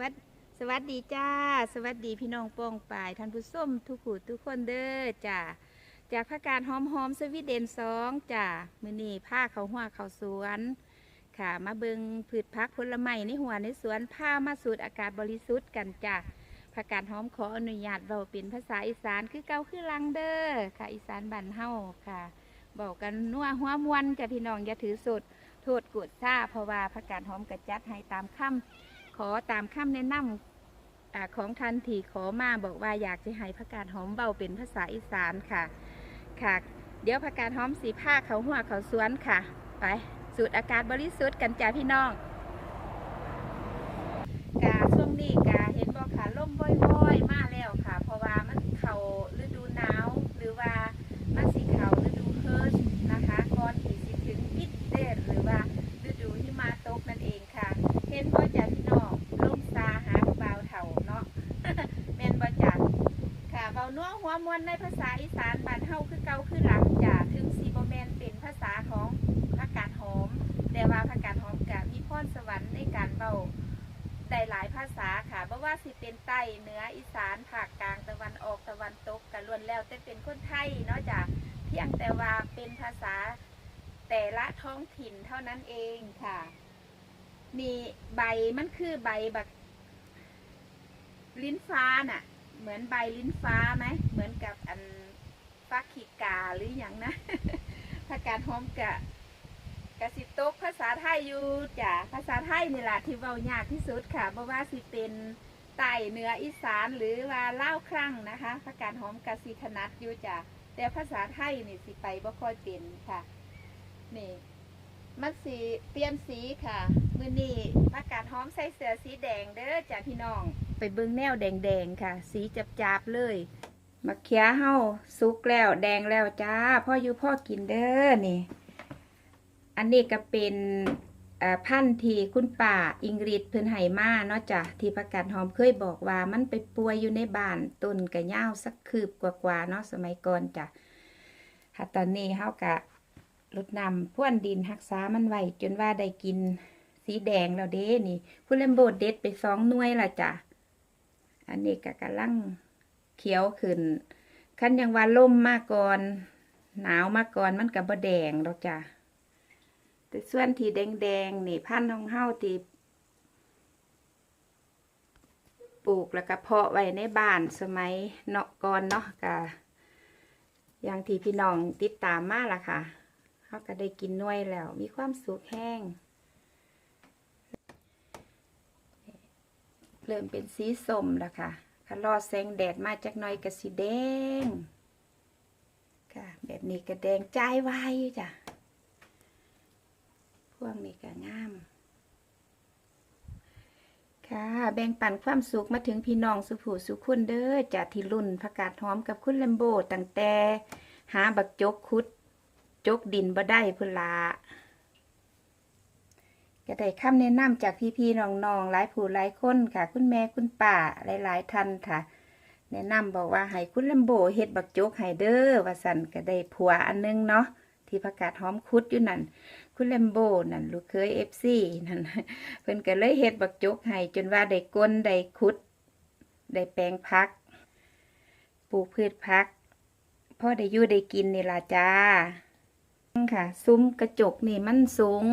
วัสดีสวัสดีจ้า สวัสดีพี่น้องป้องป่ายท่านผู้ชมทุกผู้ทุกคนเด้อจ้าจากพระการหอมหอมสวีเดนสองจ้ามือนี่ผ้าเขาหัวเขาสวน ค่ะ มาเบิงพืชพักผลไม้ในหัวในสวนผ้ามาสูดอากาศบริสุทธิ์กันจ้าพระการหอมขออนุญาตเราเป็นภาษาอีสานคือเก่าคือลังเด้อค่ะ อีสานบ้านเฮาค่ะบอกกันนัวหัวมวนจ้ะพี่น้องอย่าถือสดโทษกดซ่าเพราะว่าพระการหอมกระจัดให้ตามคำ ขอตามคำแนะนำอาของทันทีขอมาบอกว่าอยากจะให้ผักกาดหอมเบาเป็นภาษาอีสานค่ะ ค่ะ เดี๋ยวผักกาดหอมสีผ้าเขาหัวเขาสวนค่ะ ไปสูดอากาศบริสุทธิ์กันจ้าพี่น้องกาช่วงนี้กาเห็นบอกค่ะล่มบ่อยๆ มาแล้วค่ะ เพราะว่ามันเขาฤดูหนาวหรือว่ามันสีเขาฤดูเฮิร์ชนะคะก่อนที่สิถึงมิดเดนหรือว่าฤดูที่มาตกนั่นเองค่ะ เห็นบ่จ่าพี่น้องลมซาหาผู้บ่าวเถ่าเนาะ แม่นบ่จ่าค่ะ เบานัวหัวมวนในภาษาอีสานบ้านเฮาคือเก่าคือหลังจ่าถึงสีโบแมนเป็นภาษาของผักกาดหอม แต่ว่าผักกาดหอมก็มีพรสวรรค์ในการเบาได้หลายภาษาค่ะบ่ว่าสิเป็นใต้เหนืออีสานภาคกลางตะวันออกตะวันตกก็ล้วนแล้วแต่เป็นคนไทยเนาะจ้ะเพียงแต่ว่าเป็นภาษาแต่ละท้องถิ่นเท่านั้นเองค่ะนี่ใบมันคือใบแบบลิ้นฟ้าน่ะ เหมือนใบลิ้นฟ้าไหม เหมือนกับอันฟักขีกาหรืออย่างนะผักกาดหอมกะกะสิตกภาษาไทยอยู่จ้ะภาษาไทยนี่แหละที่เว้ายากที่สุดค่ะเพราะว่าสิเป็นใต้เหนืออีสานหรือว่าเล่าครั่งนะคะผักกาดหอมกะสิถนัดอยู่จ้ะแต่ภาษาไทยนี่สิไปบ่ค่อยเป็นค่ะนี่มันสีเปลี่ยนสีค่ะ มือนี้อากาศหอมใส่เสื้อสีแดงเด้อจ้าพี่น้อง เบิ่งแนวแดงๆค่ะ สีจับๆเลยมะเขือเฮาสุกแล้วแดงแล้วจ้าพ่ออยู่พ่อกินเด้อนี่ อันนี้ก็เป็นเอ่อพันธุ์ที่คุณป่าอิงริดเพิ่นให้มาเนาะจ้ะที่ประกาศหอมเคยบอกว่ามันไปป่วยอยู่ในบ้านต้นกระยาวสักคืบกว่าๆเนาะสมัยก่อนจ้ะค่ะตอนนี้เฮากะลดน้ำพ่วนดินรักษามันไว้จนว่าได้กินสีแดงแล้วเด้นี่ คุณเลมโบดเด็ดไปสองหน่วยละจ้ะ อันนี้ก็กำลังเขียวขึ้นคันยังว่าล่มมาก่อน หนาวมาก่อนมันกับบ่แดงดอกจ้ะแต่ส่วนที่แดงๆนี่พันธุ์ของเฮาที่ปลูกแล้วก็เพาะไว้ในบ้านสมัยเนาะก่อนเนาะก็อย่างที่พี่น้องติดตามมาล่ะค่ะเขาก็ได้กินน่วยแล้ว มีความสุขแห้ง เริ่มเป็นสีส้มแล้วค่ะถ้ารอแสงแดดมาจากน้อยก็สีแดง ค่ะ แบบนี้ก็แดงใจายวายจ้ะ พวกนี้ก็งาม ค่ะ แบ่งปันความสุขมาถึงพี่น้องสุผู้สุขุนเด้อจากที่รุ่นผักกาดหอมกับคุณแลมโบตั้งแต่ หาบักจกคุด จกดินบ่ได้พุ่นละ ก็ได้คำแนะนำจากพี่ๆน้องๆหลายผู้หลายคนค่ะ คุณแม่คุณป้าหลายๆท่านค่ะ แนะนำบอกว่าให้คุณลำโบเฮ็ดบักจกให้เด้อว่าสันก็ได้ผัวอันนึงเนาะที่ประกาศหอมคุดอยู่นั่น คุณลำโบนั่นลูกเคยเอฟซีนั่นเพิ่นก็เลยเฮ็ดบักจกให้จนว่าได้ก้นได้คุด ได้แปลงพัก ปลูกพืชพักพ่อได้อยู่ได้กินนี่ล่ะจ้าค่ะ ซุ้มกระจกนี่มันสูง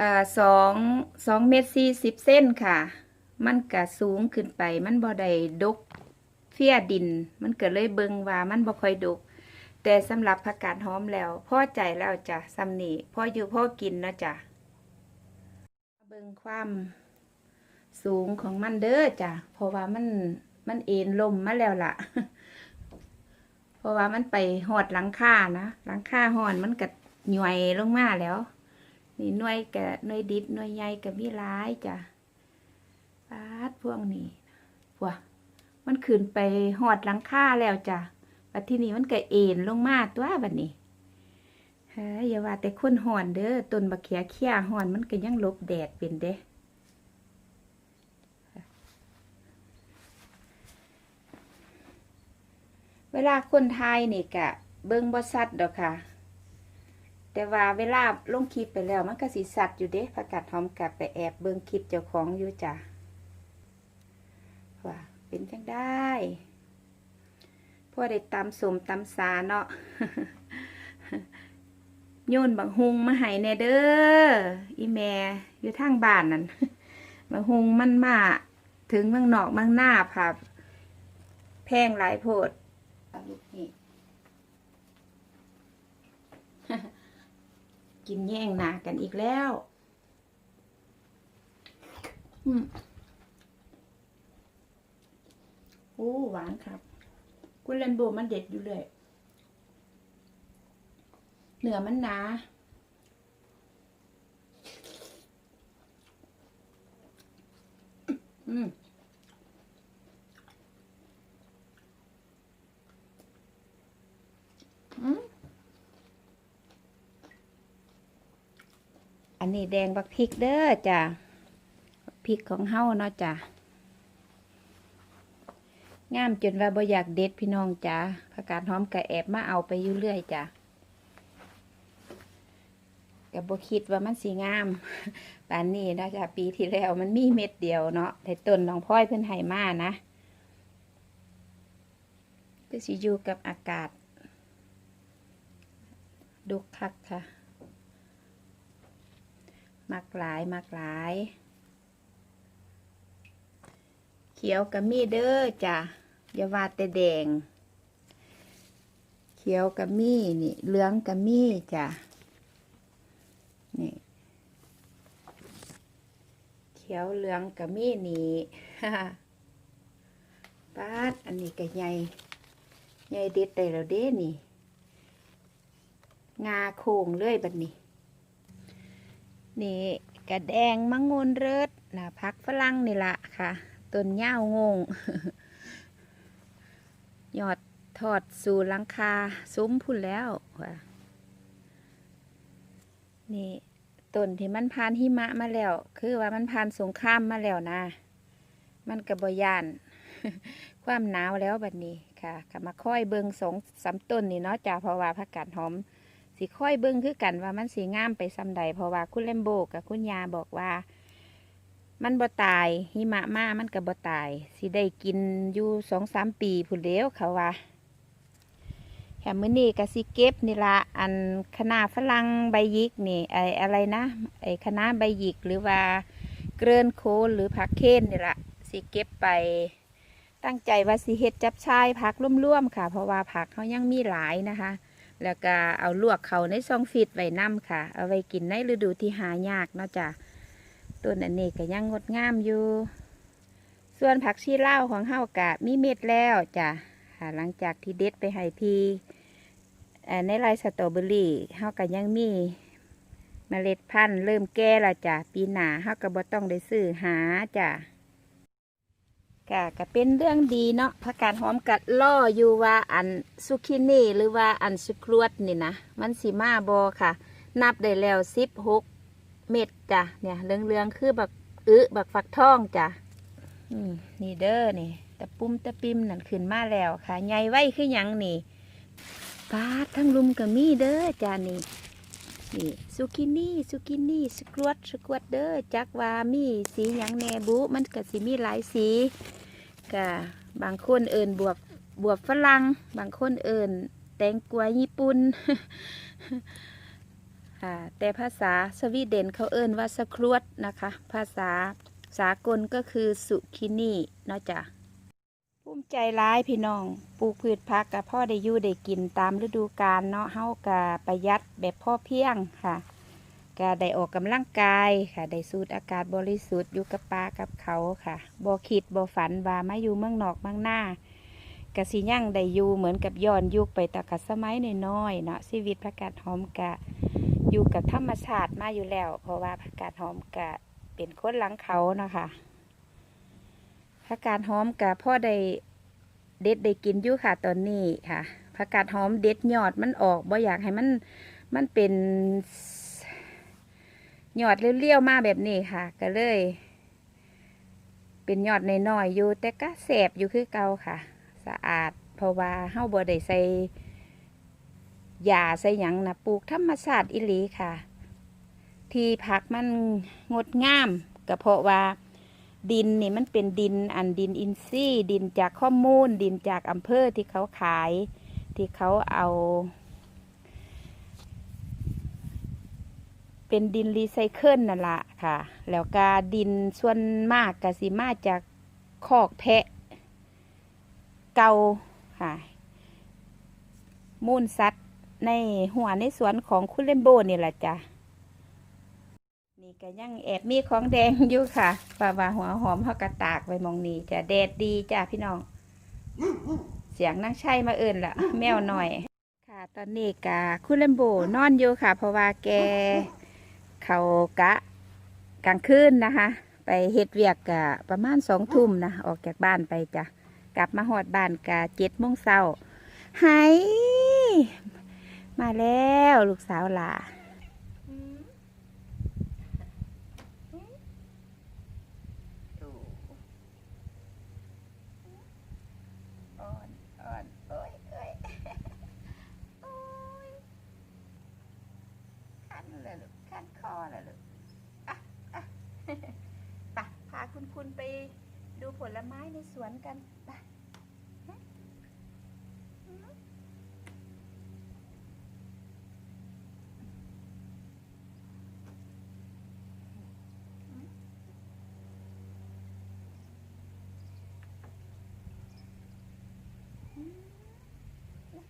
อ่าสองสองเมตรสี่สิบเส้นค่ะ มันก็สูงขึ้นไป มันบ่ได้ดกเฟี้ยดิน มันเก็เลยเบิงว่ามันบ่ค่อยดก แต่สำหรับผักกาดหอมแล้วพ่อใจแล้วจ้ะซำนี่พออยู่พ่อกินนะจ้ะเบิงความสูงของมันเด้อจ้ะเพราะว่ามันมันเอ็นลมมาแล้วล่ะ เพราะว่ามันไปหอดหลังคานะหลังคาหอนมันก็หน่วยลงมาแล้ว นี่หน่วยกับหน่วยดิบหน่วยใหญ่กับมีหลายจ้ะปาดพวกนี้พวกมันขึ้นไปหอดหลังคาแล้วจ้ะบัดที่นี้มันก็เอ็นลงมาตัวบัดนี้เฮ้ยอย่าว่าแต่คนหอนเด้อต้นบักเขียเขี้ยหอนมันก็ยังลบแดดเป็นเด้เวลาคนไทยนี่กะ เบิ่งบ่สัดดอกค่ะ แต่ว่าเวลาลงคลิปไปแล้ว มันก็สิสัดอยู่เด้ประกาศหอมกลับไปแอบเบิ่งคลิปเจ้าของอยู่จ้ะว่าเป็นจังได้พ่อได้ตำสมตำสาเนาะโยนบังฮุงมาให้แน่เด้ออีแม่อยู่ทางบ้านนั่นบังฮุงมันมาถึงเมืองนอกเมืองหน้าค่ะแพงหลายโพดลูกนี่ กินแย่งหนากันอีกแล้ว อืมโอ้หวานครับกุนเลนโบมันเด็ดอยู่เลยเนื้อมันหนาอืมอืม อันนี้แดงบักพริกเด้อจ้ะพริกของเฮาเนาะจ้ะงามจนว่าบ่อยากเด็ดพี่น้องจ้ะผักกาดหอมกะแอบมาเอาไปอยู่เรื่อยจ้ะก็บ่คิดว่ามันสิงามปานนี้นะจ้ะปีที่แล้วมันมีเม็ดเดียวเนาะแต่ต้นน้องพลอยเพิ่นให้มานะก็สิอยู่กับอากาศ ดุกคักค่ะ มักหลายมักหลาย เขียวกับมีเด้อจ้ะอย่าว่าแต่แดง เขียวกับมีนี่เหลืองกับมีจ้ะนี่เขียวเหลืองกับมีนี่ป้าอันนี้ก็ใหญ่ใหญ่เด็ดได้แล้วเด้นี่ งาโค้งเลื่อยบัดนี้ นี่กระแดงมังงนเริดนะพักฝรั่งนี่ละค่ะต้นย่าวงงยอดทอดสู่ลังคาซุ้มพุ่นแล้วว่ะนี่ต้นที่มันผ่านหิมะมาแล้ว คือว่ามันผ่านสงครามมาแล้วนะ มันกระบยาน ความหนาวแล้วบัดนี้ค่ะก็มาค่อยเบิงสองสามต้นนี่เนาะจ้าเพราะว่าผักกาดหอม สิค่อยเบิ่งคือกันว่ามันสีงามไปซำใดเพราะว่าคุณเลมโบกับคุณยาบอกว่า มันบ่ตายหิมะมามันก็บ่ตายสิได้กินอยู่สองสามปีผู้เดียวเขาว่าแถมมื้อนี้ก็สิเก็บนี่ละอันคณะฝรั่งใบยิกนี่ไออะไรนะไอคณะใบยิกหรือว่าเกลือนโคนหรือผักเค้นนี่ละสิเก็บไปตั้งใจว่าสิเฮ็ดจับชายผักร่วมๆค่ะ เพราะว่าผักเขายังมีหลายนะคะ แล้วก็เอาลวกเขาในซองฟิตไว้น้ำค่ะ เอาไว้กินในฤดูที่หายากเนาะจ้ะต้นอันนี้ก็ยังงดงามอยู่ ส่วนผักชีเล่าของเฮากะมีเม็ดแล้วจ้ะค่ะหลังจากที่เด็ดไปให้พี่ในไรสตรอเบอรี่เฮาก็ยังมีเมล็ดพันธุ์เริ่มแก่ละจ้ะปีหนาเฮาก็บ่ต้องได้ซื้อหาจ้ะ ก็ก็เป็นเรื่องดีเนาะผักกาดหอมกัดล่ออยู่ว่าอันซุกินี่หรือว่าอันสุครวดนี่นะมันสีมาบอค่ะ นับได้แล้วสิบหกเม็ดจ้ะเนี่ยเรืองๆคือบักอึบักฟักทองจ้ะนี่เด้อนี่ตะปุ่มตะปิมนั่นขึ้นมาแล้วค่ะใหญ่ไว้คือยังนี่ปาดทั้งลุมกับมีเด้อจ้ะนี่ นี่ซุกินี่ซุกินี่สกรวดสกรวดเด้อจักว่ามีสีหยังแหนบุมันก็สิมีหลายสีก็บางคนเอิญบวบบวบฝรั่งบางคนเอิญแตงกวาญี่ปุ่นอ่าแต่ภาษาสวีเดนเขาเอิญว่าสครวดนะคะ ภาษาสากลก็คือสุคินี่เนาะจ้ะ ภูมิใจร้ายพี่น้อง ปลูกพืชพักกับพ่อได้อยู่ได้กินตามฤดูกาลเนาะเฮากะประหยัดแบบพ่อเพียงค่ะก็ได้ออกกำลังกายค่ะ ได้สูดอากาศบริสุทธิ์อยู่กับป่ากับเขาค่ะบ่คิดบ่ฝันว่ามาอยู่เมืองนอกเมืองหน้ากะสิยั่งได้อยู่เหมือนกับย้อนยุคไปแตะกัดสมัยน้อยๆเนาะชีวิตประกาศหอมกะอยู่กับธรรมชาติมาอยู่แล้ว เพราะว่าผักกาดหอมกะเป็นคนหลังเขาเนาะคะ ผักกาดหอมกะพ่อได้เด็ดได้กินอยู่ค่ะตอนนี้ค่ะผักกาดหอมเด็ดยอดมันออกบ่อยากให้มันมันเป็นยอดเลี้ยวๆมาแบบนี้ค่ะ ก็เลย เป็นยอดน้อยๆอยู่ แต่ก็แสบอยู่คือเก่าค่ะ สะอาด เพราะว่าเฮาบ่ได้ใส่ยาใส่หยังนะปลูกธรรมชาติอิหลีค่ะ ที่พักมันงดงามก็เพราะว่า ดินนี่มันเป็นดินอันดินอินทรีย์ดินจากข้อมูล ดินจากอำเภอที่เขาขาย ที่เขาเอา เป็นดินรีไซเคิลนั่นละค่ะ แล้วก็ดินส่วนมากกสิมาจากคอกแพะ เก่าค่ะ มูลสัตว์ในหัวในสวนของคุณเลมโบนี่แหละจ้ะ นี่ก็ยังแอบมีของแดงอยู่ค่ะป่าว่าหัวหอมเขากระตากไว้มองนี้จะแดดดีจ้ะพี่น้อง เสียงนั่งใช่มาเอินละแมวหน่อย ค่ะ ตอนนี้กะคุณเลมโบนอนอยู่ค่ะ เพราะว่าแกเขากะกลางคืนนะคะ ไปเฮ็ดเวียกกะประมาณสองทุ่มนะออกจากบ้านไปจ้ะกลับมาหอดบ้านกะเจ็ดโมงเช้าไฮมาแล้วลูกสาวหล่ะอ่อนอ่อนโอ้ยเอ้ยโอ้ยคันเลยลูกคันคอเลยลูกอะอะ ไปพา คุณคุณไปดูผลไม้ในสวนกันไป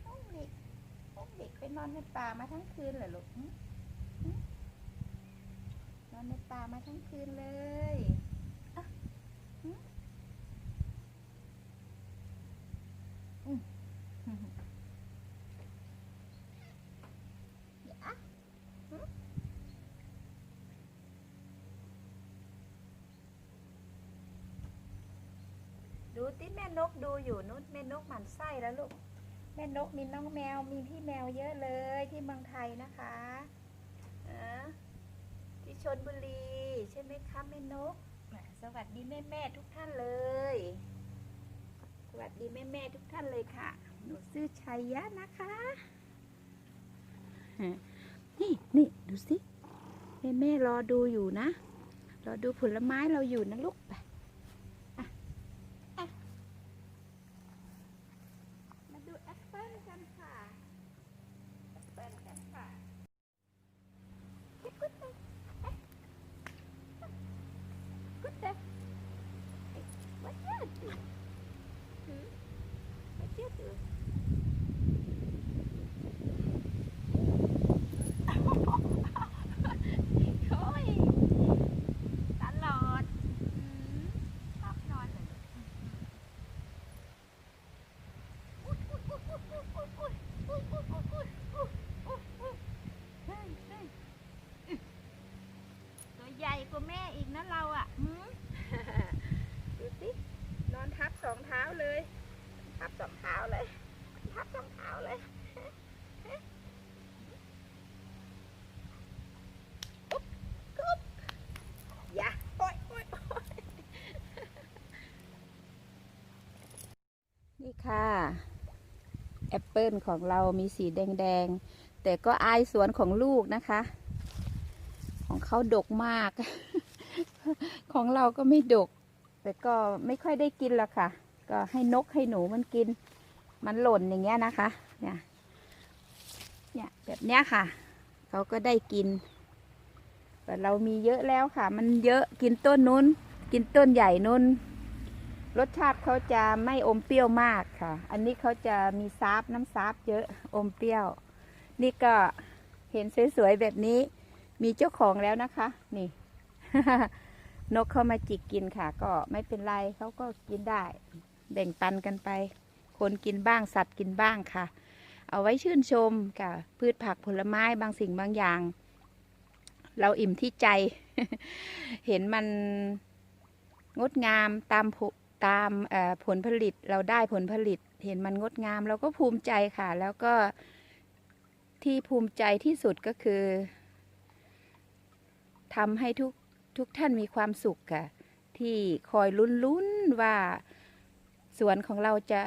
ห้องเด็กห้องเด็กไปนอนในป่ามาทั้งคืนเหรอลูกหึหึนอนในป่ามาทั้งคืนเลยอะหึอืมเดี๋ยวอะหึ ดูติแม่นกดูอยู่นุชแม่นกหมันไส้แล้วลูก แม่นกมีน้องแมวมีพี่แมวเยอะเลยที่เมืองไทยนะคะออที่ชนบุรี ใช่ไหมคะแม่นก สวัสดีแม่แม่ทุกท่านเลย สวัสดีแม่แม่ทุกท่านเลยค่ะ หนูชื่อชัยยะนะคะ นี่นี่ดูสิแม่แม่รอดูอยู่นะ รอดูผลไม้เราอยู่นะลูกไป ตัวใหญ่กว่าแม่อีกนะเราอะหืมดูสินอนทับสองเท้าเลย ทับสองเท้าเลย ทับสองเท้าเลยอุ๊บอุ๊บอย่าโอ๊ยโอ๊ยโอ๊ยนี่ค่ะ แอปเปิลของเรามีสีแดงๆ แต่ก็อายสวนของลูกนะคะ ของเขาดกมาก ของเราก็ไม่ดก แต่ก็ไม่ค่อยได้กินหรอกค่ะ ก็ให้นกให้หนูมันกิน มันหล่นอย่างเงี้ยนะคะ เนี่ย เนี่ยแบบเนี้ยค่ะ เขาก็ได้กิน แต่เรามีเยอะแล้วค่ะ มันเยอะกินต้นนู้น กินต้นใหญ่นู้น รสชาติเขาจะไม่อมเปรี้ยวมากค่ะ อันนี้เขาจะมีซาบน้ำซาบเยอะอมเปรี้ยว นี่ก็เห็นสวยๆแบบนี้ มีเจ้าของแล้วนะคะ นี่ นกเข้ามาจิกกินค่ะ ก็ไม่เป็นไรเขาก็กินได้ แบ่งปันกันไป คนกินบ้างสัตว์กินบ้างค่ะ เอาไว้ชื่นชมกับพืชผักผลไม้บางสิ่งบางอย่าง เราอิ่มที่ใจ เห็นมันงดงามตามผ ตามผลผลิตเราได้ผลผลิต เห็นมันงดงามเราก็ภูมิใจค่ะ แล้วก็ที่ภูมิใจที่สุดก็คือทำให้ทุกทุกท่านมีความสุขค่ะ ที่คอยลุ้นๆว่าสวนของเราจะ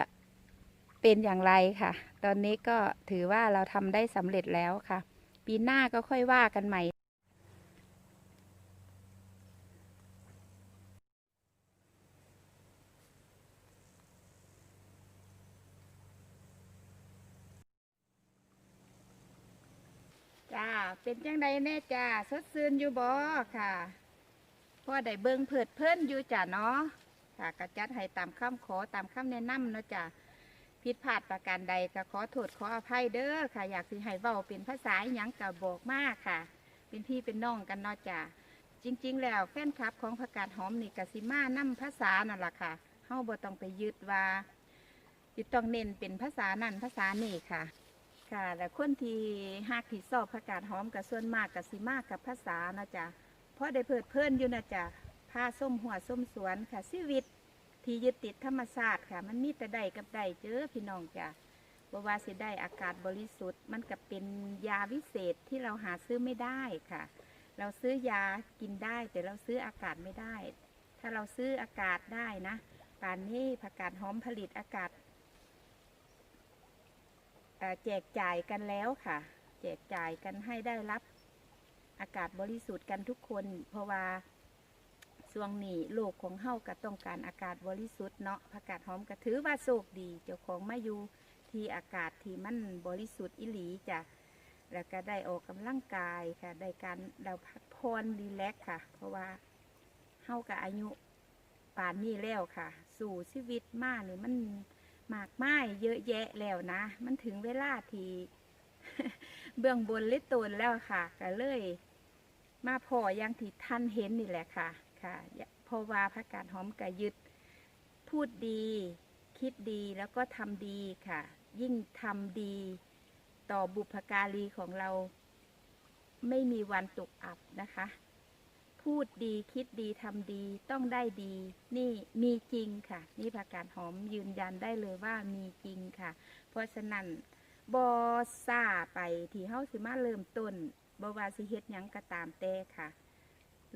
เป็นอย่างไรค่ะ ตอนนี้ก็ถือว่าเราทำได้สำเร็จแล้วค่ะ ปีหน้าก็ค่อยว่ากันใหม่ เป็นจังใดแน่จ้าสดชื่นอยู่บ่ค่ะพ่อได้เบิ่งเพิดเพิ่นอยู่จ้ะเนาะค่ะกระจัดให้ตามคำขอตามคำแนะนำเนาะจ้ะผิดพลาดประการใดก็ขอโทษขออภัยเด้อค่ะ อยากสิให้เว้าเป็นภาษาอิหยังก็บอกมากค่ะ เป็นพี่เป็นน้องกันเนาะจ้ะจริง ๆ แล้วแฟนคลับของผักกาดหอมนี่กสิมานํภาษานั่นล่ะค่ะเฮาบ่ต้องไปยึดว่าจิต้องเน้นเป็นภาษานั่นภาษานี่ค่ะ ค่ะแต่คนที่หักที่ชอบผักกาดหอมกับส่วนมากกับสิมากกับภาษานะจ๊ะเพราะได้เพิดเพลินอยู่นะจ๊ะผ้าส้มหัวส้มสวนค่ะชีวิตที่ยึดติดธรรมชาติค่ะ มันมีแต่ใดกับใดเจอพี่น้องจ้ะบว่าสิได้อากาศบริสุทธิ์ มันกับเป็นยาวิเศษที่เราหาซื้อไม่ได้ค่ะ เราซื้อยากินได้แต่เราซื้ออากาศไม่ได้ ถ้าเราซื้ออากาศได้นะป่านนี้ผักกาดหอมผลิตอากาศ แจกจ่ายกันแล้วค่ะ แจกจ่ายกันให้ได้รับอากาศบริสุทธิ์กันทุกคน เพราะว่าช่วงนี้โลกของเฮาก็ต้องการอากาศบริสุทธิ์เนาะผักกาดหอมก็ถือว่าโชคดี เจ้าของมาอยู่ที่อากาศที่มันบริสุทธิ์อิหลีจ้ะแล้วก็ได้ออกกำลังกายค่ะ ได้การเราพักผ่อนรีแลกค่ะ เพราะว่าเฮากับอายุป่านนี้แล้วค่ะ สู่ชีวิตมากนี่มัน มากไม้เยอะแยะแล้วนะ มันถึงเวลาที่เบื้องบนเล็ตนแล้วค่ะ ก็เลย มาพออย่างที่ท่านเห็นนี่แหละค่ะ ค่ะพราะว่าพระกาศหอมกะยึด พูดดี คิดดีแล้วก็ทำดีค่ะ ยิ่งทำดี ต่อบุพการีของเรา ไม่มีวันตกอับนะคะ พูดดีคิดดีทำดีต้องได้ดี นี่มีจริงค่ะ นี่ผักกาดหอมยืนยันได้เลยว่ามีจริงค่ะ เพราะฉะนั้นบอซาไปที่เฮาสิมาเริ่มต้นบวาสิเฮ็ดหยังก็ตามแต่ค่ะ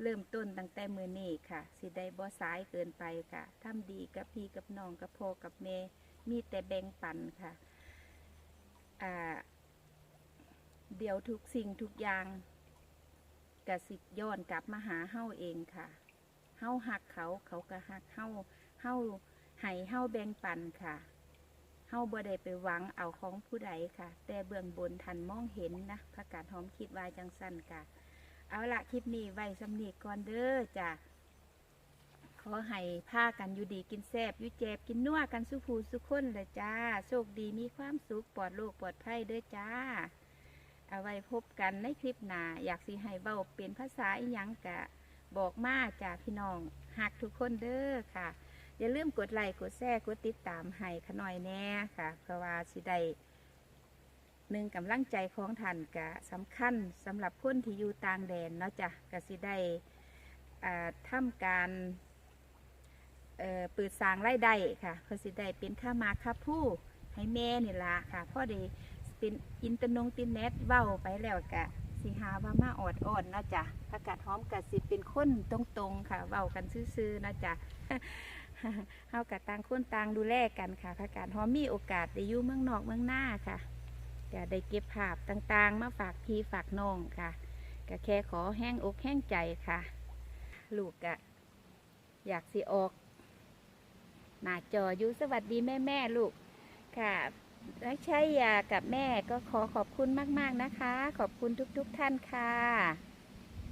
เริ่มต้นตั้งแต่มือนี้ค่ะ สิได้บอสายเกินไปค่ะทำดีกับพี่กับน้องกับพ่อกับแม่มีแต่แบ่งปันค่ะอ่าเดี๋ยวทุกสิ่งทุกอย่าง กสิย้อนกลับมาหาเฮาเองค่ะ เฮาหักเขาเขาก็หักเฮาเฮาให้เฮาแบ่งปันค่ะ เฮาบ่ได้ไปหวังเอาของผู้ใดค่ะ แต่เบื้องบนทันมองเห็นนะพระกาศหอมคิดว่าจังสั้นกะเอาละคลิปนี้ไว้สำนีก่อนเด้อจ้ะขอให้ผ้ากันอยู่ดีกินแซบอยู่เจ็บกินนัวกันสุภูสุขคนเลยจ้า โชคดีมีความสุขปลอดโรคปลอดภัยเด้อจ้า เอาไว้พบกันในคลิปหน้าอยากสิให้เบาเป็นภาษาอีหยังกะบอกมาจ้าพี่น้องหักทุกคนเด้อค่ะ อย่าลืมกดไลค์กดแชร์กดติดตามให้ขน่อยแน่ค่ะ เพราะว่าสิได้หนึ่งกำลังใจของท่านกะสำคัญสำหรับคนที่อยู่ต่างแดนเนาะจ้ะกะสิได้อ่าทำการเปิดสร้างรายได้ค่ะเพื่อสิได้เป็นค่ามาค่าผู้ให้แม่นี่ละค่ะพ่อได้ เป็นอินเตอร์นงตินเน็ตเว้าไปแล้วกะสิหาว่ามาออดอ่อนนาะจ้ะประกาศหอมกะสิเป็นคนตรงๆค่ะเว้ากันซื่อๆนาะจ้ะเฮากับต่างคนต่างดูแลกันค่ะพระการหอมมีโอกาสได้อยู่เมืองนอกเมืองหน้าค่ะก็ได้เก็บภาพต่างๆ มาฝากพี่ฝากน้องค่ะก็แค่ขอแห้งอกแห้งใจค่ะ ลูกก็อยากสิออกหน้าจออยู่สวัสดีแม่แม่ลูกค่ะ และใช่ยากับแม่ก็ขอขอบคุณมาก ๆนะคะ ขอบคุณทุก ๆทท่านค่ะ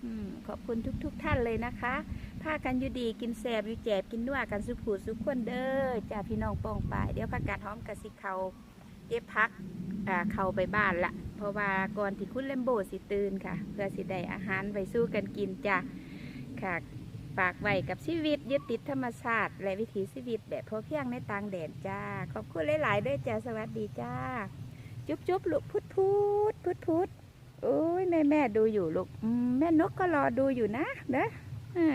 อขอบคุณทุก ๆทท่านเลยนะคะพากันอยู่ดีกินแสบอยู่แจบกินนัวกันสุขูสุขคนเด้อจ้าพี่น้องปองปายเดี๋ยวพักกาดหอมกะสิเขาเก็บพักเขาไปบ้านละเพราะว่าก่อนที่คุณเลมโบสิตื่นค่ะ เพื่อสิได้อาหารไปสู้กันกินจ้ะค่ะ ฝากไว้กับชีวิตยึดติดธรรมชาติ และวิถีชีวิตแบบพอเพียงในต่างแดนจ้า ขอบคุณหลาย ๆ ด้วยจ้าสวัสดีจ้า จุ๊บจุ๊บลูกพุดพุดพุดพุดโอ้ยแม่แม่ดูอยู่ลูกแม่นกก็รอดูอยู่นะเด้ออ่า